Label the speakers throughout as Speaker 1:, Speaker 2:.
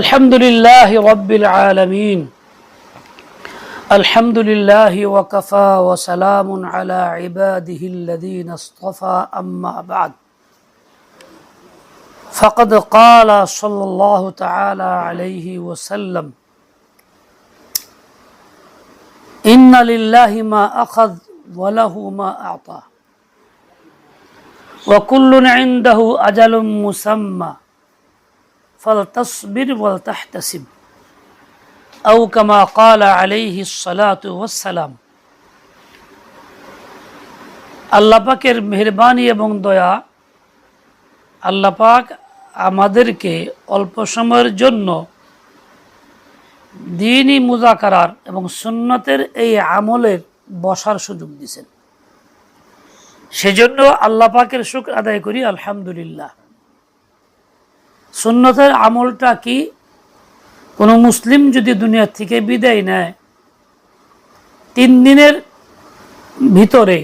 Speaker 1: الحمد لله رب العالمين. الحمد لله وكفى وسلام على عباده الذين اصطفى أما بعد. فقد قال صلى الله تعالى عليه وسلم إن لله ما أخذ وله ما أعطى. وكل عنده أجل مسمى. ফলতসবির ওয়াল তাহতাসিব আউ কামা কালা আলাইহি সালাতু ওয়াসসালাম আল্লাপাকের মেহরবানি এবং দয়া আল্লাপাক আমাদেরকে অল্প সময়ের জন্য দিনই মুজাকারার এবং সুন্নতের এই আমলের বসার সুযোগ দিয়েছেন। সেজন্য আল্লাপাকের শুক্র আদায় করি, আলহামদুলিল্লাহ। সুন্নতের আমলটা কি? কোনো মুসলিম যদি দুনিয়া থেকে বিদায় নেয়, তিন দিনের ভিতরে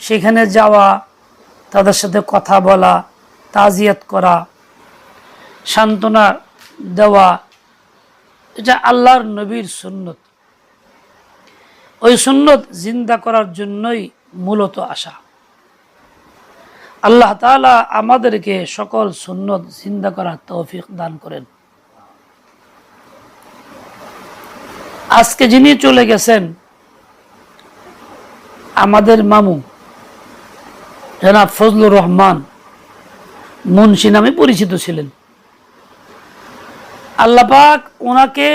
Speaker 1: সেখানে যাওয়া, তাদের সাথে কথা বলা, তাজিয়াত করা, সান্ত্বনা দেওয়া, এটা আল্লাহর নবীর সুন্নত। ওই সুন্নত জিন্দা করার জন্যই মূলত আসা। আল্লাহ তালা আমাদেরকে সকল সুন্নত জিন্দা করার তৌফিক দান করেন। আজকে যিনি চলে গেছেন, আমাদের মামু, জনাব ফজলুর রহমান মুন্সি নামে পরিচিত ছিলেন। আল্লাপাক ওনাকে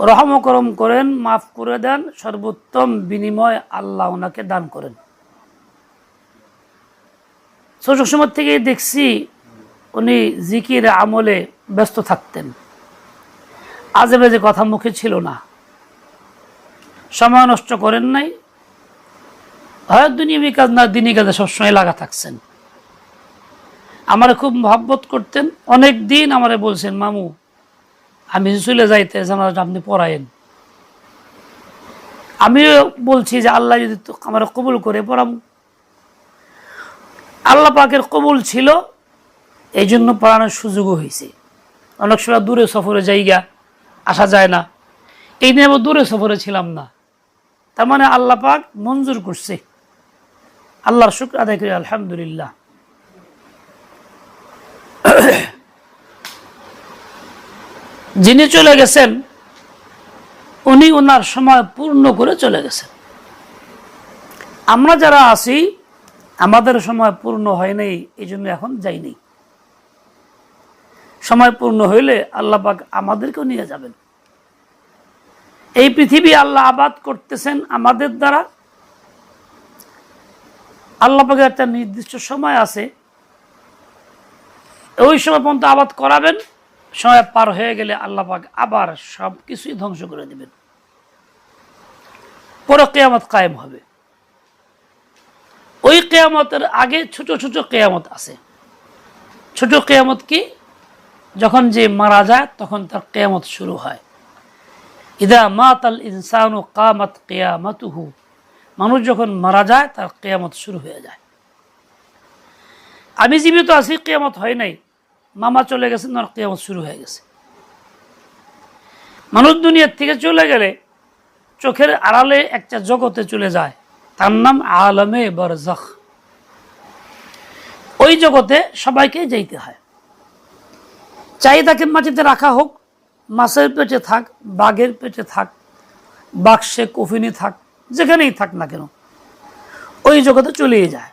Speaker 1: রহমকরম করেন, মাফ করে দেন, সর্বোত্তম বিনিময় আল্লাহ ওনাকে দান করেন। ছোট সময় থেকেই দেখছি উনি জিকির আমলে ব্যস্ত থাকতেন। আজে বাজে কথা মুখে ছিল না। সময় নষ্ট করেন নাই। হয় দুনিয়াবি কাজ না দিনই কাজে সবসময় লাগা থাকছেন। আমার খুব মহাব্বত করতেন। অনেক দিন আমারে বলছেন, মামু, আমি চলে যাইতে জানাজাটা আপনি পড়ায়েন। আমিও বলছি যে, আল্লাহ যদি আমার কবুল করে পড়াবো আল্লাহ পাকের কবুল ছিল এই জন্য পড়ানোর সুযোগও হয়েছে। অনেক সময় দূরে সফরে জায়গা আসা যায় না। এই নিয়ে আবার দূরে সফরে ছিলাম না। তার মানে আল্লাহ পাক মঞ্জুর করছে। আল্লাহর শুক্র আদায় করি, আলহামদুলিল্লাহ। যিনি চলে গেছেন, উনি ওনার সময় পূর্ণ করে চলে গেছেন। আমরা যারা আছি আমাদের সময় পূর্ণ হয় নাই এই জন্য এখন যাইনি সময় পূর্ণ হইলে আল্লাহ পাক আমাদেরকেও নিয়ে যাবেন। এই পৃথিবী আল্লাহ আবাদ করতেছেন আমাদের দ্বারা। আল্লাহ পাকের একটা নির্দিষ্ট সময় আছে। ওই সময় পর্যন্ত আবাদ করাবেন, সময় পার হয়ে গেলে আল্লাহ পাক আবার সব কিছুই ধ্বংস করে দেবেন। পরে কেয়ামত কায়েম হবে। ওই কেয়ামতের আগে ছোট ছোট কেয়ামত আছে। ছোট কেয়ামত কি? যখন যে মারা যায়, তখন তার কেয়ামত শুরু হয়। ইদা মাত আল ইনসান ও কামাত কেয়ামতুহু। মানুষ যখন মারা যায়, তার কেয়ামত শুরু হয়ে যায়। আমি জীবিত আছি, কেয়ামত হয় নাই। মামা চলে গেছে আর কেয়ামত শুরু হয়ে গেছে। মানুষ দুনিয়ার থেকে চলে গেলে চোখের আড়ালে একটা জগতে চলে যায়। তার নাম আলমে বরজখ। ওই জগতে সবাইকে যাইতে হয়। চাই তাকে মাটিতে রাখা হোক, মাছের পেটে থাক, বাঘের পেটে থাক, বাক্সে কফিনে থাক, যেখানেই থাক না কেন, ওই জগতে চলেই যায়।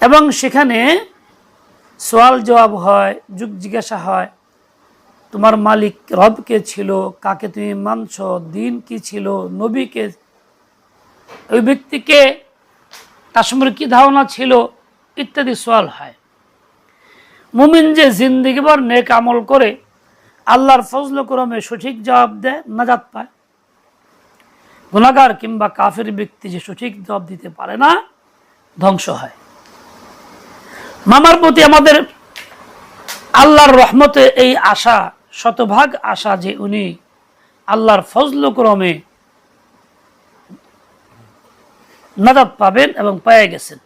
Speaker 1: এবং সেখানে সোয়াল জবাব হয়, যুগ জিজ্ঞাসা হয়, তোমার মালিক রব কে ছিল, কাকে তুমি মানছ, দিন কি ছিল নবীকে ওই ব্যক্তিকে তার সম্পর্কে কী ধারণা ছিল? ইত্যাদি সোয়াল হয়। মুমিন যে জিন্দিগিবার নেক আমল করে, আল্লাহর ফজল সঠিক জবাব দেয়, নাজাত পায়। গুণাগার কিংবা কাফের ব্যক্তি যে সঠিক জবাব দিতে পারে না, ধ্বংস হয়। মামার প্রতি আমাদের আল্লাহর রহমতে এই আশা, শতভাগ আশা যে উনি আল্লাহর ফজল ক্রমে নাজাত পাবেন এবং পেয়ে গেছেন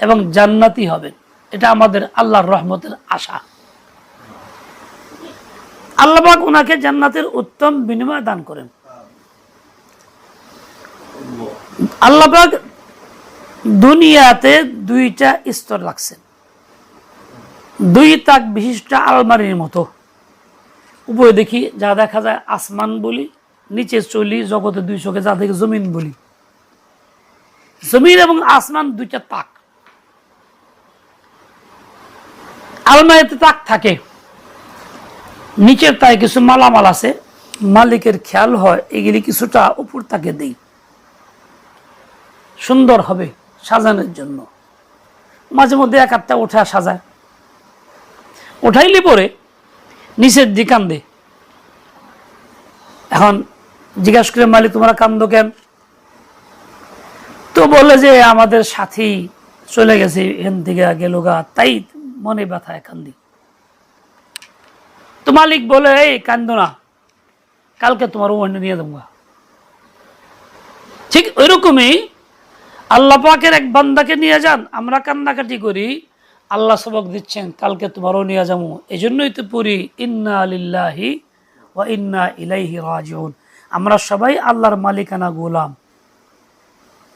Speaker 1: এবং জান্নাতি হবেন। এটা আমাদের আল্লাহর রহমতের আশা। আল্লাহবাক ওনাকে জান্নাতের উত্তম বিনিময় দান করেন। আল্লাহবাক দুনিয়াতে দুইটা স্তর রাখছেন। দুই তাক বিশিষ্ট আলমারির মতো। উপরে দেখি যা দেখা যায় আসমান বলি, নিচে চলি, জগতে দুই চোখে যা দেখি জমিন বলি। জমিন এবং আসমান দুইটা তাক। আলমারিতে তাক থাকে। নিচের তাই কিছু মালামাল আছে। মালিকের খেয়াল হয়, এগুলি কিছুটা উপর তাকে দেই। সুন্দর হবে সাজানোর জন্য। মাঝে মধ্যে এক আধটা ওঠা সাজায়। উঠাইলে পরে নিচের দিকে এখন জিজ্ঞাসা করে, মালিক, তোমরা কান্দো কেন? তো বলে যে আমাদের সাথী চলে গেছে এখান থেকে গেল তাই মনে ব্যথায় কান্দি তো মালিক বলে, এই, কান্দো না। কালকে তোমার ওখানে নিয়ে দেবো ঠিক ওইরকমই আল্লাহ পাকের এক বান্দাকে নিয়ে যান। আমরা কান্নাকাটি করি, আল্লাহ সবক দিচ্ছেন, কালকে তোমারও নিয়ে যাব। এই জন্যই তো পড়ি, ইন্না আলিল্লাহি ও ইন্না ইলাইহি রাজিউন। আমরা সবাই আল্লাহর মালিকানা গোলাম।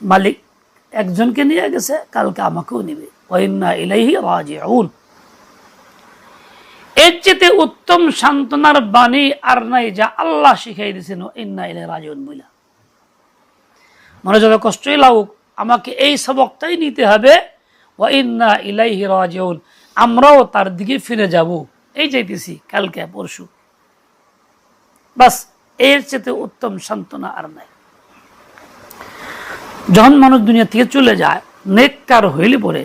Speaker 1: মালিক একজনকে নিয়ে গেছে, কালকে আমাকেও নিবে। ও এর চেতে উত্তম সান্ত্বনার বাণী আর নাই যা আল্লাহ শিখাই দিয়েছেন ইন্না ইলাই রাজিউন বইলা। মনে যত কষ্টই লাগুক, আমাকে এই সবকটাই নিতে হবে, ওয়া ইন্না ইলাইহি রাজিউন। আমরাও তার দিকে ফিরে যাব। এই যাইতেছি কালকে পরশু। বাস, এর চেতে উত্তম সান্ত্বনা আর নাই। যখন মানুষ দুনিয়া থেকে চলে যায়, নেককার হইলে পরে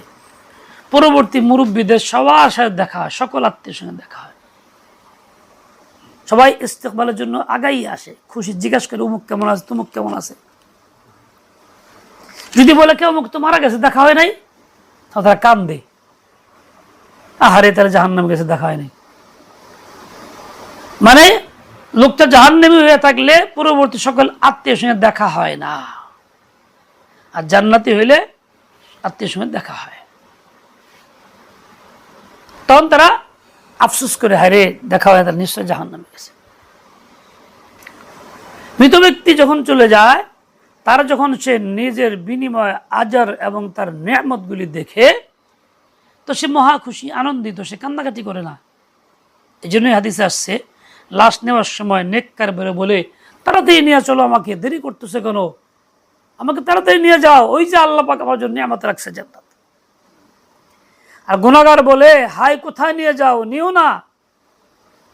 Speaker 1: পরবর্তী মুরব্বীদের সবার সাথে দেখা হয়, সকল আত্মীয় সঙ্গে দেখা হয়। সবাই ইস্তেকবালের জন্য আগাই আসে, খুশি জিজ্ঞাসা করে উমুক কেমন আছে, তুমুক কেমন আছে? যদি বলে কেউ মুক্ত মারা গেছে, দেখা হয় নাই? তারা কান্দে। আহারে, তারা জাহান নামে গেছে, দেখা হয় নাই। মানে লোকটা জাহান নামে হয়ে থাকলে পূর্ববর্তী সকল আত্মীয় সঙ্গে দেখা হয় না। আর জান্নাতি হইলে আত্মীয় সঙ্গে দেখা হয়। তখন তারা আফসোস করে হারে দেখা হয় তারা নিশ্চয় জাহান নামে গেছে। মৃত ব্যক্তি যখন চলে যায়, তারা যখন সে নিজের বিনিময়, আজার এবং তার নিয়ামতগুলি দেখে, তো সে মহা খুশি, আনন্দিত, সে কান্নাকাটি করে না। এই জন্যই হাদিসে আসছে, লাশ নেওয়ার সময় নেককার বেরো বলে, তাড়াতাড়ি নিয়ে চলো আমাকে, দেরি করতেছে কেন? আমাকে তাড়াতাড়ি নিয়ে যাও। ওই যে আল্লাহ পাক আমার জন্য নিয়ামত রাখছে জান্নাত। আর গুণাগার বলে হাই কোথায় নিয়ে যাও? নিও না।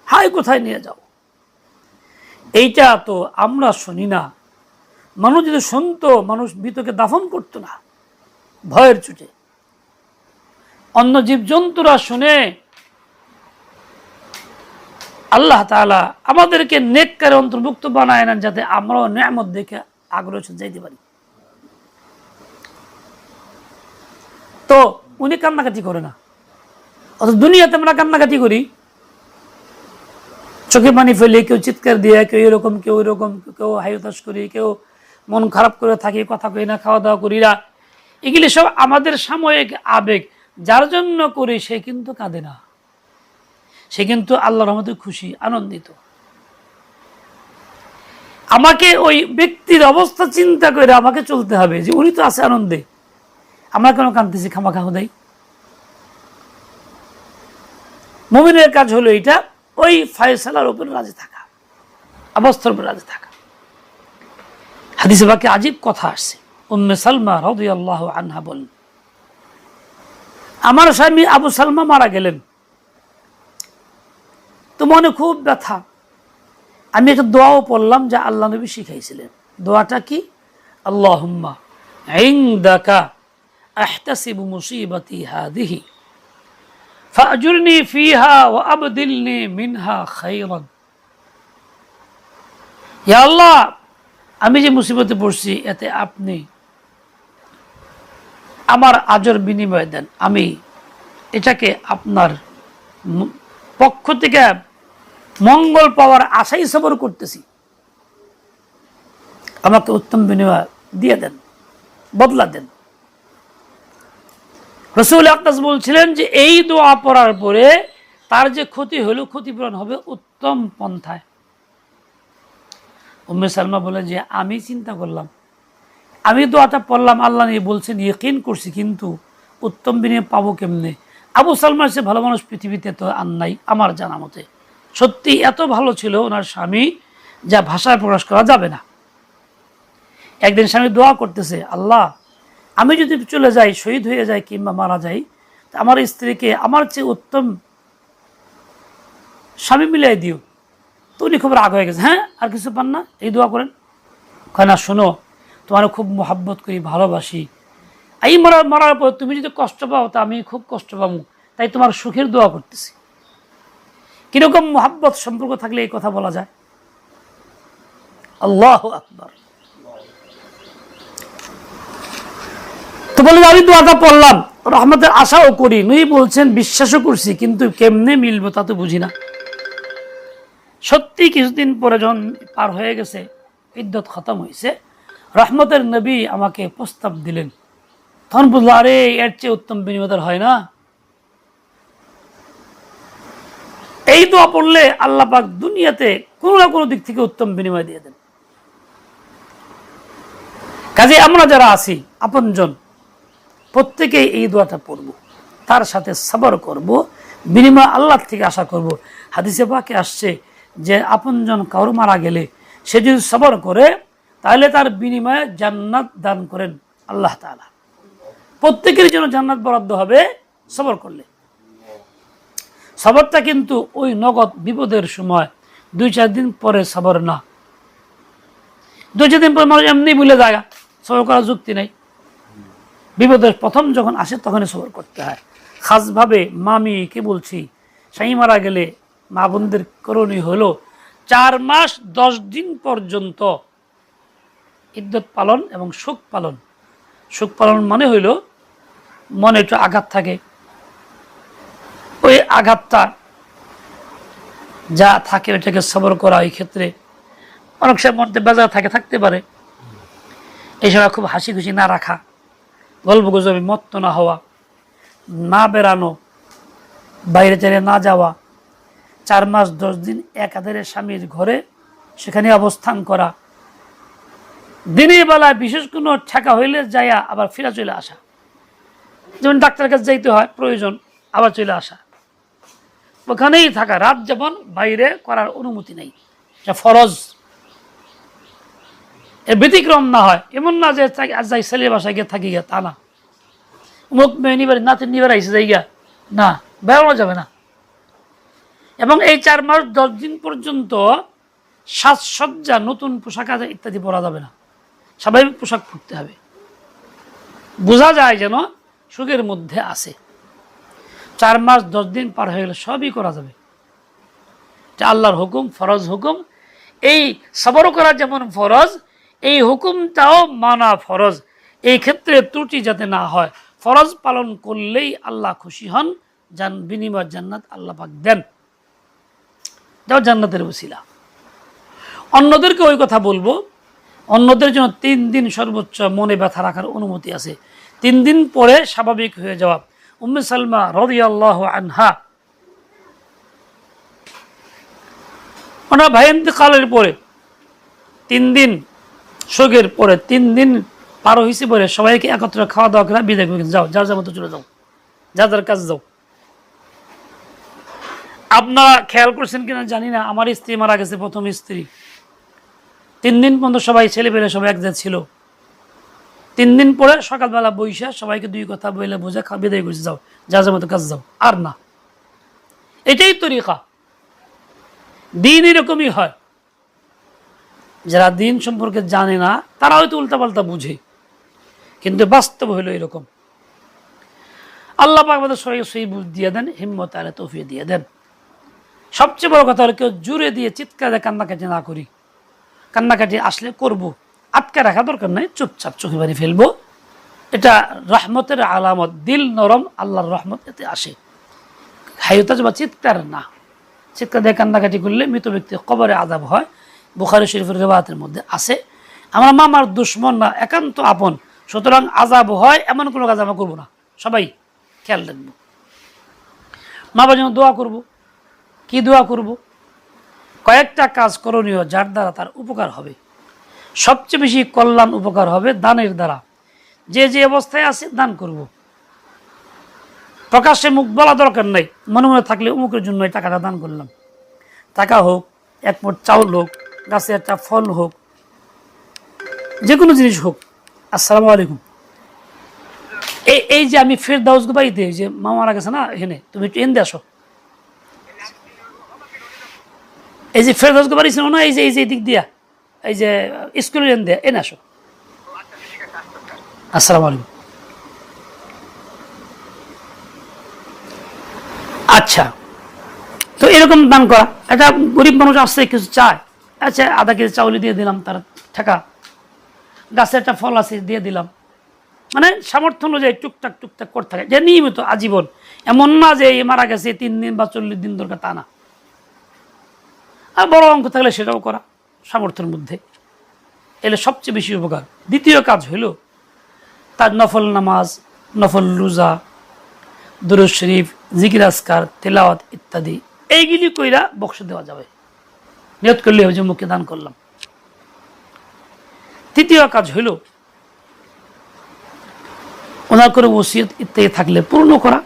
Speaker 1: হাই কোথায় নিয়ে যাও? এইটা তো আমরা শুনি না। মানুষ যদি শুনতো, মানুষ মৃতকে দাফন করতো না। ভয়ের চুটে অন্য জীবজন্তুরা শুনে, আল্লাহ তালা আমাদেরকে নেককারে অন্তর্ভুক্ত বানায় না যাতে আমরাও নেয়ামত দেখে আগ্রহ যাইতে পারি। তো উনি কান্নাকাটি করে না। অত দুনিয়াতে আমরা কান্নাকাটি করি। চোখে পানি ফেলে কেউ চিৎকার দিয়ে, কেউ এরকম কেউ এরকম কেউ হাইতাস করি, কেউ মন খারাপ করে থাকি, কথা কই না খাওয়া দাওয়া করি না। এগুলি সব আমাদের সাময়িক আবেগ। যার জন্য করি, সে কিন্তু কাঁদে না। সে কিন্তু আল্লাহর রহমতে খুশি, আনন্দিত। আমাকে ওই ব্যক্তির অবস্থা চিন্তা করে আমাকে চলতে হবে যে উনি তো আছে আনন্দে। আমরা কেন কাঁদতেছি? খামাখা দেয় মুমিনের কাজ হলো এটা ওই ফায়সালার উপর রাজি থাকা অবস্থার উপর রাজি থাকা। হাদিসে বাকি আজীব কথা আসছে। উম্মে সালমা রাদিয়াল্লাহু আনহা বলেন, আমার স্বামী আবু সালমা মারা গেলেন। তো মনে খুব ব্যথা। আমি একটা দোয়াও পড়লাম যা আল্লাহ নবী শিখাইছিলেন। দোয়াটা কি? আল্লাহুম্মা ইনদাকা আহতাসিবু مصيبتي هذه ফাজুরনি فيها ওয়া منها خيرا يا الله আমি যে মুসিবতে পড়ছি, এতে আপনি আমার আজর বিনিময় দেন। আমি এটাকে আপনার পক্ষ থেকে মঙ্গল পাওয়ার আশাই সবর করতেছি। আমাকে উত্তম বিনিময় দিয়ে দেন, বদলা দেন। রসুল আকাশ বলছিলেন যে, এই দোয়া পড়ার পরে তার যে ক্ষতি হলো, ক্ষতিপূরণ হবে উত্তম পন্থায়। উম্মে সালমা বলে যে, আমি চিন্তা করলাম। আমি দোয়াটা পড়লাম, আল্লাহ নিয়ে বলছেন, ইয়কিন করছি, কিন্তু উত্তম বিনিয়োগ পাবো কেমনে? আবু সালমান সে ভালো মানুষ, পৃথিবীতে তো আর নাই, আমার জানা মতে। সত্যি, এত ভালো ছিল ওনার স্বামী, যা ভাষায় প্রকাশ করা যাবে না। একদিন স্বামী দোয়া করতেছে, আল্লাহ আমি যদি চলে যাই, শহীদ হয়ে যাই কিংবা মারা যাই আমার স্ত্রীকে আমার চেয়ে উত্তম স্বামী মিলিয়ে দিও। তো উনি খুব রাগ হয়ে গেছে। হ্যাঁ আর কিছু পান না? এই দোয়া করেন। কয় শোনো, তোমার খুব মোহাব্বত করি, ভালোবাসি। এই মরার মরার পর তুমি যদি কষ্ট পাও, তা আমি খুব কষ্ট পাবো। তাই তোমার সুখের দোয়া করতেছি। কীরকম মোহাব্বত সম্পর্ক থাকলে এই কথা বলা যায়? আল্লাহ আকবর। তো বলে, আমি দোয়াটা পড়লাম। রহমতের আশাও করি। নুই বলছেন, বিশ্বাসও করছি, কিন্তু কেমনে মিলবো তা তো বুঝি না। সত্যি কিছুদিন পরে যখন পার হয়ে গেছে, ইদ্যত খতম হয়েছে, রহমতের নবী আমাকে প্রস্তাব দিলেন। তখন বুঝলো, আরে, এর চেয়ে উত্তম বিনিময় হয় না। এই দোয়া পড়লে আল্লাহ পাক দুনিয়াতে কোনো না কোনো দিক থেকে উত্তম বিনিময় দিয়ে দেন। কাজে আমরা যারা আছি, আপনজন প্রত্যেকেই এই দোয়াটা পড়ব, তার সাথে সবর করব, বিনিময় আল্লাহ থেকে আশা করব। হাদিসে পাকে আসছে যে, আপনজন কারও মারা গেলে সে যদি সবর করে, তাহলে তার বিনিময়ে জান্নাত দান করেন আল্লাহ তাআলা। প্রত্যেকের জন্য জান্নাত বরাদ্দ হবে সবর করলে। সবরটা কিন্তু ওই নগদ বিপদের সময় দুই চার দিন পরে সবর না। দুই চার দিন পরে মানুষ এমনি ভুলে যায়, সবর করার যুক্তি নেই। বিপদের প্রথম যখন আসে তখনই সবর করতে হয়। খাসভাবে, মামি, কি বলছি? সাই মারা গেলে মা বোনদের করণীয় হলো চার মাস দশ দিন পর্যন্ত ইদ্যত পালন এবং সুখ পালন। সুখ পালন মানে হইল মনে একটু আঘাত থাকে। ওই আঘাতটা যা থাকে ওইটাকে সবর করা এই ক্ষেত্রে অনেক সময় মধ্যে বেজার থাকে, থাকতে পারে। এই সময় খুব হাসি খুশি না রাখা। গল্প গুজবে, মত্ত না হওয়া, না বেরানো বাইরে চাইলে না যাওয়া, চার মাস, দশ দিন একাধারে স্বামীর ঘরে সেখানে অবস্থান করা, দিনের বেলায় বিশেষ কোনো ঠেকা হইলে যাইয়া আবার ফিরে চলে আসা। যেমন ডাক্তারের কাছে যাইতে হয়, প্রয়োজন, আবার চলে আসা। ওখানেই থাকা, রাত যেমন বাইরে করার অনুমতি নেই। এটা ফরজ। ব্যতিক্রম না হয়। এমন না যে যাই ছেলের বাসায় গিয়ে থাকি গিয়া, তা না। মুখ মেয়ে নিবার নাতির নিবার আইসে যাই গিয়া, না বেরোনো যাবে না। এবং এই চার মাস, দশ দিন পর্যন্ত সাজসজ্জা, নতুন পোশাক আশাক ইত্যাদি পরা যাবে না। স্বাভাবিক পোশাক পরতে হবে। বোঝা যায় যেন সুখের মধ্যে আছে। চার মাস, দশ দিন পার হয়ে গেলে সবই করা যাবে। আল্লাহর হুকুম, ফরজ হুকুম। এই সবর করা যেমন ফরজ এই হুকুমটাও মানা ফরজ। এই ক্ষেত্রে ত্রুটি যাতে না হয়, ফরজ পালন করলেই আল্লাহ খুশি হন জান বিনিময় জান্নাত আল্লাহ পাক দেন। যাও জান্নাতের বসিলা অন্যদেরকে ওই কথা বলব, অন্যদের জন্য তিন দিন সর্বোচ্চ মনে ব্যথা রাখার অনুমতি আছে। তিন দিন পরে স্বাভাবিক হয়ে যাওয়া। উম্মে সালমা রদিয়াল্লাহ আনহা, ওনার ভাই ইন্তেকালের পরে তিন দিন শোকের পরে তিন দিন পার হয়েছে পরে সবাইকে একত্রে খাওয়া দাওয়া করে বিদায় করে যাও, যার যার মতো চলে যাও, যার যার কাছে যাও। আপনারা খেয়াল করছেন কিনা জানি না, আমার স্ত্রী মারা গেছে, প্রথম স্ত্রী। তিন দিন পর্যন্ত সবাই ছেলে পেলে সবাই এক ছিল। তিন দিন পরে সকালবেলা বৈশা সবাইকে দুই কথা বলে বোঝা খা বিদায় করছে যাও যা যার মতো কাছে যাও, আর না। এটাই তরিকা। দিন এরকমই হয়। যারা দিন সম্পর্কে জানে না, তারা হয়তো উল্টাপাল্টা বুঝে। কিন্তু বাস্তব হইল এরকম। আল্লাহ আমাদের সবাই সেই বুঝ দিয়ে দেন, হিম্মত আলে তৌফিয়ে দিয়ে দেন। সবচেয়ে বড় কথা হলো কেউ জুড়ে দিয়ে চিৎকার কান্নাকাটি না করি। কান্নাকাটি আসলে করব। আটকে রাখা দরকার নাই, চুপচাপ চোখে বাড়ি ফেলব। এটা রহমতের আলামত, দিল নরম, আল্লাহর রহমত এতে আসে। হাইতাজ বা চিৎকার না। চিৎকার দিয়ে কান্নাকাটি করলে মৃত ব্যক্তি কবরে আজাব হয়। বুখারি শরীফের রেবাতের মধ্যে আছে। আমার মামার দুশ্মন না, একান্ত আপন। সুতরাং আজাব হয়, এমন কোনো কাজ আমরা করব না। সবাই খেয়াল রাখব। মা যেন দোয়া করব। কি দোয়া করব? কয়েকটা কাজ করণীয় যার দ্বারা তার উপকার হবে। সবচেয়ে বেশি কল্যাণ উপকার হবে দানের দ্বারা। যে যে অবস্থায় আছে দান করব। প্রকাশ্যে মুখ বলা দরকার নাই, মনে মনে থাকলে অমুকের জন্য এই টাকাটা দান করলাম। টাকা হোক, এক মোট চাউল হোক গাছে একটা ফল হোক যে কোনো জিনিস হোক। আসসালামু আলাইকুম। এই এই যে আমি ফের দাউস বাড়িতে যে মামারা গেছে না এখানে, তুমি একটু এনে আসো। এই যে ফের দাউস বাড়ি না, এই যে এই যে দিক দিয়া, এই যে স্কুলের এনে দেয়া, এনে আসো। আসসালামু আলাইকুম। আচ্ছা তো এরকম দান করা, একটা গরিব মানুষ আসছে, কিছু চায় আচ্ছা আধা কেজি চাউলি দিয়ে দিলাম তার ঠেকা। গাছে একটা ফল আছে, দিয়ে দিলাম। মানে সামর্থ্য অনুযায়ী টুকটাক টুকটাক করতে থাকে। যে নিয়মিত আজীবন। এমন না যে মারা গেছে, তিন দিন বা চল্লিশ দিন দরকার, তা না। আর বড় অঙ্ক থাকলে সেটাও করা সামর্থ্যের মধ্যে। এলে সবচেয়ে বেশি উপকার। দ্বিতীয় কাজ হইল তার নফল নামাজ, নফল রোজা দুরুজ শরীফ, জিকির তেলাওয়াত ইত্যাদি। এইগুলি কইরা বক্স দেওয়া যাবে। নিয়ত করলে যে মুখে দান করলাম। তৃতীয় কাজ হইল, ওনার করে ওসিয়ত ইত্যাদি থাকলে পূর্ণ করা।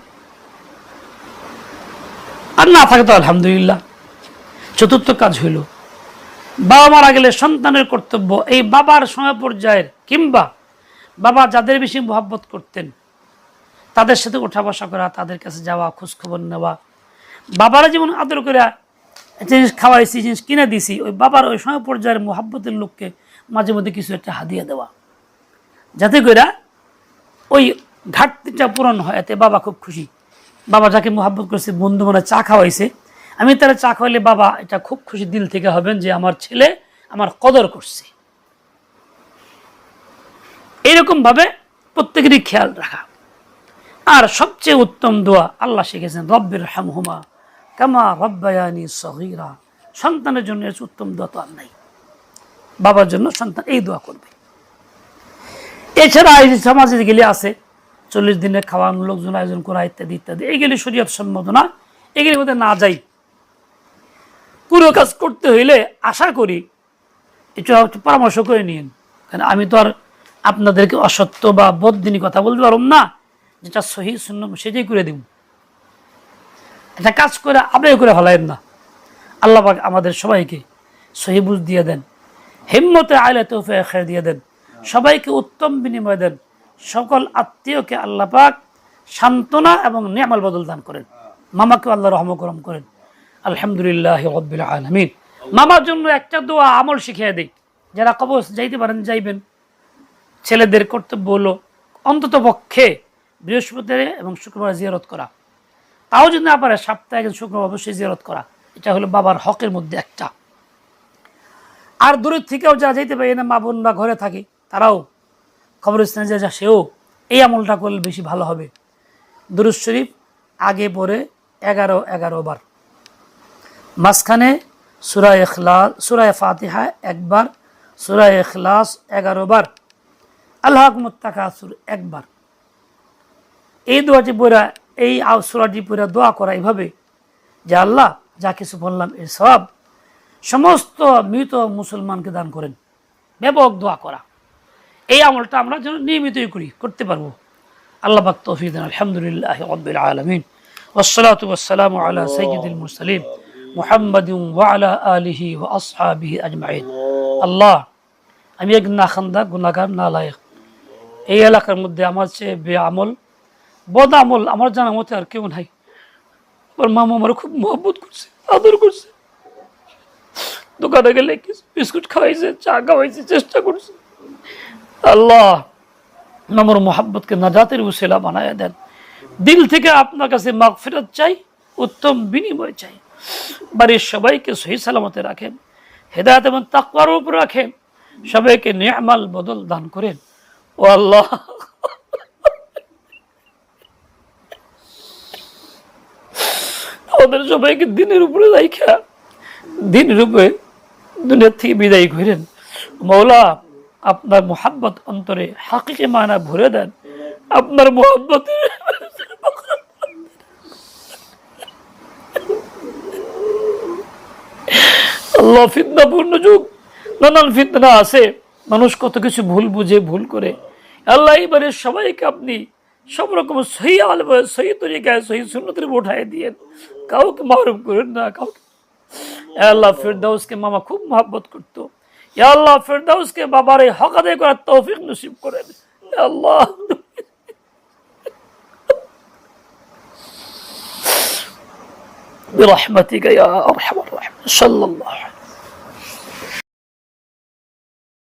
Speaker 1: আর না থাকে তো আলহামদুলিল্লাহ। চতুর্থ কাজ হইল, বাবা মারা গেলে সন্তানের কর্তব্য, এই বাবার সময় পর্যায়ের কিংবা বাবা যাদের বেশি মোহাব্বত করতেন, তাদের সাথে ওঠা বসা করা, তাদের কাছে যাওয়া, খোঁজখবর নেওয়া, বাবারা যেমন আদর করে জিনিস খাওয়াইছি জিনিস কিনে দিছি, ওই বাবার ওই সময় পর্যায়ের মোহাব্বতের লোককে মাঝে মধ্যে কিছু একটা হাদিয়া দেওয়া। যাতে করে ওই ঘাটতিটা পূরণ হয়, এতে বাবা খুব খুশি। বাবা যাকে মোহাব্বত করছে, বন্ধু মানে চা খাওয়াইছে। আমি তারা চা খাওয়াইলে বাবা এটা খুব খুশি দিল থেকে হবেন যে আমার ছেলে আমার কদর করছে। এইরকমভাবে প্রত্যেকেরই খেয়াল রাখা। আর সবচেয়ে উত্তম দোয়া আল্লাহ শিখেছেন, রব্বের হামহুমা। কামা রব্বায়ানি সহিরা সন্তানের জন্য এর উত্তম দোয়া তো আর নাই। বাবার জন্য সন্তান এই দোয়া করবে। এছাড়া যে সমাজে গেলে আছে, চল্লিশ দিনের খাওয়ানো, লোকজন আয়োজন করা, ইত্যাদি ইত্যাদি। এগুলি শরীয়ত সম্মত না। এগুলির মধ্যে না যাই। পুরো কাজ করতে হইলে আশা করি একটু পরামর্শ করে নিন। কারণ আমি তো আর আপনাদেরকে অসত্য বা বদিনী কথা বলতে পারব না। যেটা সহি শূন্য সেটাই করে দিব। একটা কাজ করে আবেগ করে হলাইন না। আল্লাহ পাক আমাদের সবাইকে সহি বুঝ দিয়ে দেন। হিম্মতে আয়লে তৌফে খেয়ে দিয়ে দেন। সবাইকে উত্তম বিনিময় দেন। সকল আত্মীয়কে আল্লাহ পাক সান্ত্বনা এবং নিয়ামাল বদল দান করেন। মামাকে আল্লাহ রহম করম করেন। আলহামদুলিল্লাহ রব্বিল আলমিন। মামার জন্য একটা দোয়া আমল শিখিয়ে দিই। যারা কবর যাইতে পারেন, যাইবেন। ছেলেদের কর্তব্য হলো অন্তত পক্ষে বৃহস্পতিবার এবং শুক্রবার জিয়ারত করা। তাও যদি না পারে, সপ্তাহে একদিন শুক্রবার অবশ্যই জিয়ারত করা। এটা হলো বাবার হকের মধ্যে একটা। আর দূরের থেকেও যারা যেতে পারে না মা বোন বা ঘরে থাকে, তারাও কবরস্থানে যা যা, সেও এই আমলটা করলে বেশি ভালো হবে। দুরুজ শরীফ আগে পরে এগারো এগারো বার। মাঝখানে সুরায় এখলাস সুরায় ফাতিহা একবার সুরায় এখলাস এগারো বার। আল্লাহ মুত্তাকাসুর একবার। এই দোয়াটি পড়া এই আউসুরাটি পুরা দোয়া করা এভাবে যে আল্লাহ যা কিছু বললাম এর সব সমস্ত মৃত মুসলমানকে দান করেন। ব্যাপক দোয়া করা। এই আমলটা আমরা যেন নিয়মিতই করি, করতে পারব। আল্লাহ বাক তৌফিদ আলহামদুলিল্লাহ আব্দুল আলমিন। ওসলাত ওসালাম আল্লাহ সঈদুল মুসলিম মোহাম্মদ ওয়ালা আলিহি ও আসহাবিহি আজমাইন। আল্লাহ, আমি এক নাখান্দা গুনাগার না লায়ক। এই এলাকার মধ্যে আমার চেয়ে বে আমল বদ আমল, আমার জানা মতে আর কেউ নাই। আমার মামা আমার খুব মহব্বত করছে, আদর করছে। দোকানে গেলে বিস্কুট খাওয়াইছে, চা খাওয়াইছে, চেষ্টা করছে। আল্লাহ আমার মোহাব্বতকে নাজাতের উসেলা বানায় দেন। দিল থেকে আপনার কাছে মাগ ফেরত চাই, উত্তম বিনিময় চাই। বাড়ির সবাইকে সহি সালামতে রাখেন, হেদায়ত এবং তাকওয়ার উপর রাখেন। সবাইকে নিয়ামাল বদল দান করেন। ও আল্লাহ। আমাদের সবাইকে দিনের উপরে রাইখা। দিনের উপরে দুনিয়ার থেকে বিদায় করেন। মৌলা আপনার মোহাব্বত অন্তরে হাকিকে মানা ভরে দেন। আপনার মোহাব্বতে আল্লাহ যুগ। নানান ফিতনা আছে। মানুষ কত কিছু ভুল বুঝে, ভুল করে। আল্লাহ এবারে সবাইকে আপনি সব রকম সহি আলম সহি তরিকায় সহি সুন্নতের উঠায় দিয়েন কাউকে মারুম করেন না কাউকে এ আল্লাহ ফেরদাউসকে মামা খুব মহাব্বত করতো এ আল্লাহ ফেরদাউসকে বাবার এই হক আদায় করার তৌফিক নসিব করেন এ আল্লাহ برحمتك يا ارحم الراحمين صلى الله عليه